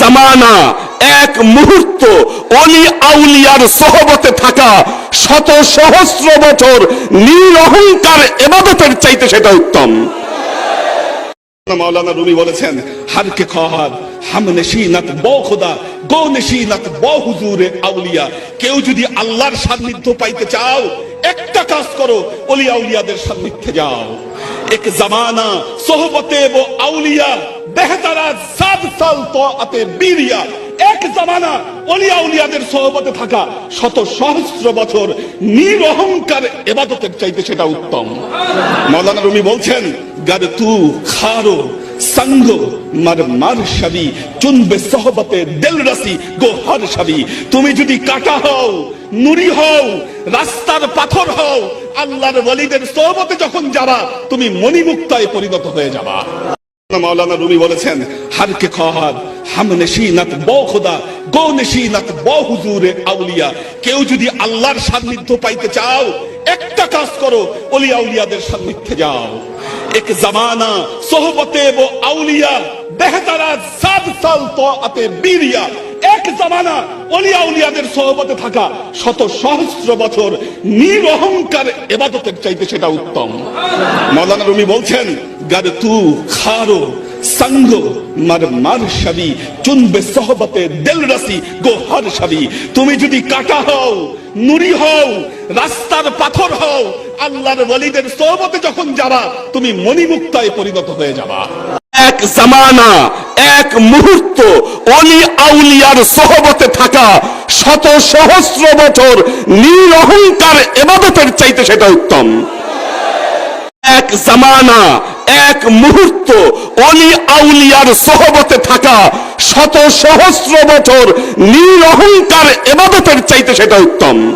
জামানা এক মুহূর্ত অলি আউলিয়ার সহবতে থাকা শত সহস্র বছর নিরহংকার এবাদতের চাইতে সেটা উত্তম। মাওলানা রুমি বলেছেন হারকে খহার হাম নশীনাত বো খুদা, গো নশীনাত বো হুজুরে আউলিয়া। কেউ যদি আল্লাহর সান্নিধ্য পাইতে চাও, একটা কাজ করো ওলি আউলিয়াদের সান্নিধ্যে যাও। এক জামানা সোহবতে ও আউলিয়া বেহতারা সাত সাল এক জামানা অলি আউলিয়াদের সহবতে থাকা শত সহস্র বছর এবাদতের চাইতে সেটা উত্তম। রুমি বলছেন তু খারো মার মার সাবি, চুনবে সহবতে গো হর সাবি। তুমি যদি কাটা হও নুরি হও, রাস্তার পাথর হও, আল্লাহর ওয়ালিদের সহবতে যখন যাবা, তুমি মণিমুক্তায় পরিণত হয়ে যাবা। মাওলানা রুমি বলেছেন হারকে খহার, হাম নেশিনাত বো খোদা, গো নেশিনাত বো হুজুরে আউলিয়া। কেউ যদি আল্লাহর সান্নিধ্য পাইতে চাও, একটা কাজ করো ওলি আউলিয়াদের সান্নিধ্যে যাও। এক জামানা সোহবতে ও আউলিয়া বেহতারা সাদ সাল তো আতে বীরিয়া। এক জামানা অলি আউলিয়াদের সহবতে থাকা শত সহস্র বছর নিরহংকার এবাদতের চাইতে সেটা উত্তম। মৌলানা রুমি বলছেন, গার তু খারো সঙ্গ, মার মার সাবি, চুনবে সহবতে রাসি গো হর সাবি। তুমি যদি কাটা হও নুরি হও, রাস্তার পাথর হও, আল্লাহর ওয়ালিদের সহবতে যখন যাবা, তুমি মণিমুক্তায় পরিণত হয়ে যাবা। এক জামানা এক মুহূর্ত অলি আউলিয়ার সহবতে থাকা শত সহস্র বছর নিরহংকার এবাদতের চাইতে সেটা উত্তম। এক জামানা, এক মুহূর্ত অলি আউলিয়ার সহবতে থাকা শত সহস্র বছর নিরহংকার এবাদতের চাইতে সেটা উত্তম।